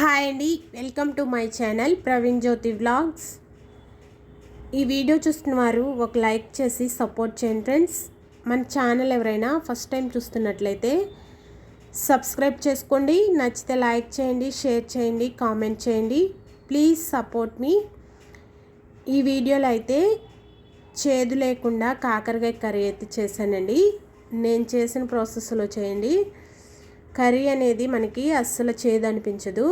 Hi అండి. Welcome to my channel Praveen Jyothi vlogs. ఈ video చూస్తున్న వారు ఒక లైక్ చేసి సపోర్ట్ చేయండి ఫ్రెండ్స్. మన ఛానల్ ఎవరైనా ఫస్ట్ టైం చూస్తున్నట్లయితే సబ్స్క్రైబ్ చేసుకోండి. నచ్చితే లైక్ చేయండి షేర్ చేయండి కామెంట్ చేయండి. ప్లీజ్ సపోర్ట్ మీ. ఈ వీడియోలో అయితే చేదు లేకుండా కాకరకాయ కర్రీ అయితే చేశానండి. నేను చేసిన ప్రాసెస్లో చేయండి. కర్రీ అనేది మనకి అస్సలు చేదనిపించదు.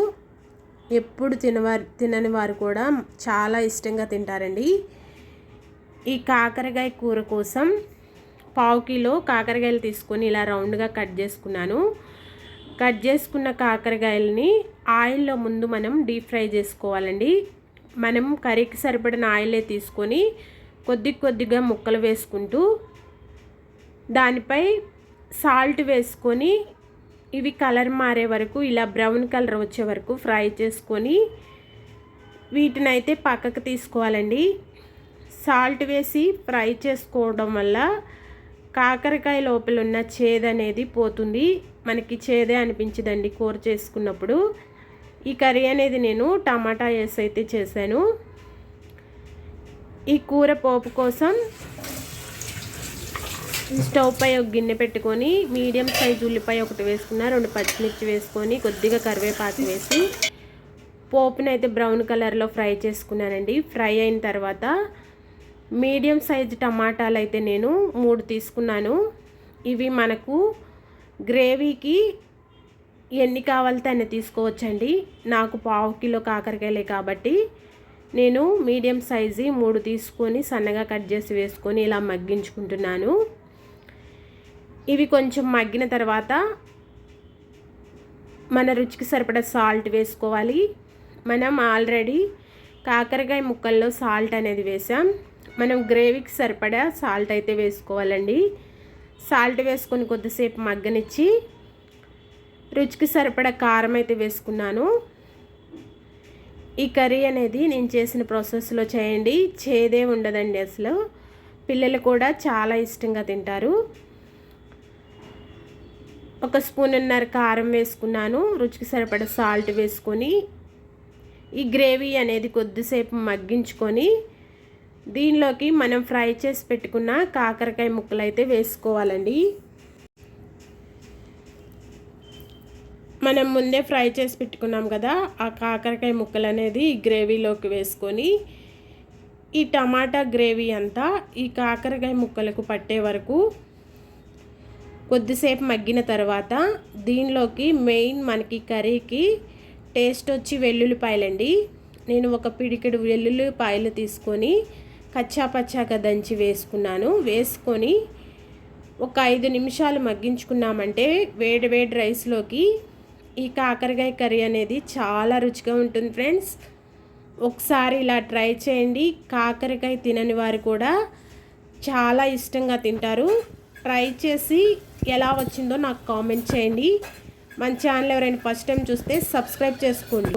ఎప్పుడు తినవారు తినని వారు కూడా చాలా ఇష్టంగా తింటారండి. ఈ కాకరకాయ కూర కోసం పావు కిలో కాకరకాయలు తీసుకొని ఇలా రౌండ్గా కట్ చేసుకున్నాను. కట్ చేసుకున్న కాకరకాయలని ఆయిల్లో ముందు మనం డీప్ ఫ్రై చేసుకోవాలండి. మనం కర్రీకి సరిపడిన ఆయిలే తీసుకొని కొద్ది కొద్దిగా ముక్కలు వేసుకుంటూ దానిపై సాల్ట్ వేసుకొని ఇవి కలర్ మారే వరకు ఇలా బ్రౌన్ కలర్ వచ్చే వరకు ఫ్రై చేసుకొని వీటిని అయితే పక్కకు తీసుకోవాలండి. సాల్ట్ వేసి ఫ్రై చేసుకోవడం వల్ల కాకరకాయ లోపల ఉన్న చేదు అనేది పోతుంది. మనకి చేదే అనిపించదండి కూర చేసుకున్నప్పుడు. ఈ కర్రీ అనేది నేను టమాటా వేసి అయితే చేశాను. ఈ కూర పోపు కోసం స్టవ్ పై ఒక గిన్నె పెట్టుకొని మీడియం సైజు ఉల్లిపాయ ఒకటి వేసుకున్న రెండు పచ్చిమిర్చి వేసుకొని కొద్దిగా కరివేపాకు వేసి పోపుని అయితే బ్రౌన్ కలర్లో ఫ్రై చేసుకున్నానండి. ఫ్రై అయిన తర్వాత మీడియం సైజు టమాటాలు అయితే నేను మూడు తీసుకున్నాను. ఇవి మనకు గ్రేవీకి ఎన్ని కావాలితే అన్ని తీసుకోవచ్చండి. నాకు పావు కిలో కాకరకాయలే కాబట్టి నేను మీడియం సైజు మూడు తీసుకొని సన్నగా కట్ చేసి వేసుకొని ఇలా మగ్గించుకుంటున్నాను. ఇవి కొంచెం మగ్గిన తర్వాత మన రుచికి సరిపడా సాల్ట్ వేసుకోవాలి. మనం ఆల్రెడీ కాకరకాయ ముక్కల్లో సాల్ట్ అనేది వేసాం. మనం గ్రేవీకి సరిపడా సాల్ట్ అయితే వేసుకోవాలండి. సాల్ట్ వేసుకొని కొద్దిసేపు మగ్గనిచ్చి రుచికి సరిపడా కారం అయితే వేసుకున్నాను. ఈ కర్రీ అనేది నేను చేసిన ప్రాసెస్లో చేయండి. చేదే ఉండదండి అసలు. పిల్లలు కూడా చాలా ఇష్టంగా తింటారు. ఒక స్పూన్నర కారం వేసుకున్నాను. రుచికి సరిపడ సాల్ట్ వేసుకొని ఈ గ్రేవీ అనేది కొద్దిసేపు మగ్గించుకొని దీనిలోకి మనం ఫ్రై చేసి పెట్టుకున్న కాకరకాయ ముక్కలు అయితే వేసుకోవాలండి. మనం ముందే ఫ్రై చేసి పెట్టుకున్నాం కదా ఆ కాకరకాయ ముక్కలు అనేది ఈ గ్రేవీలోకి వేసుకొని ఈ టమాటా గ్రేవీ అంతా ఈ కాకరకాయ ముక్కలకు పట్టే వరకు కొద్దిసేపు మగ్గిన తర్వాత దీనిలోకి మెయిన్ మనకి కర్రీకి టేస్ట్ వచ్చి వెల్లుల్లిపాయలండి. నేను ఒక పిడికెడు వెల్లుల్లిపాయలు తీసుకొని కచ్చా పచ్చాగా దంచి వేసుకున్నాను. వేసుకొని ఒక ఐదు నిమిషాలు మగ్గించుకున్నామంటే వేడి వేడి రైస్లోకి ఈ కాకరకాయ కర్రీ అనేది చాలా రుచిగా ఉంటుంది ఫ్రెండ్స్. ఒకసారి ఇలా ట్రై చేయండి. కాకరకాయ తినని వారు కూడా చాలా ఇష్టంగా తింటారు. ట్రై చేసి ఎలా వచ్చిందో నాకు కామెంట్ చేయండి. మన ఛానల్ ఎవరైనా ఫస్ట్ టైం చూస్తే సబ్స్క్రైబ్ చేసుకోండి.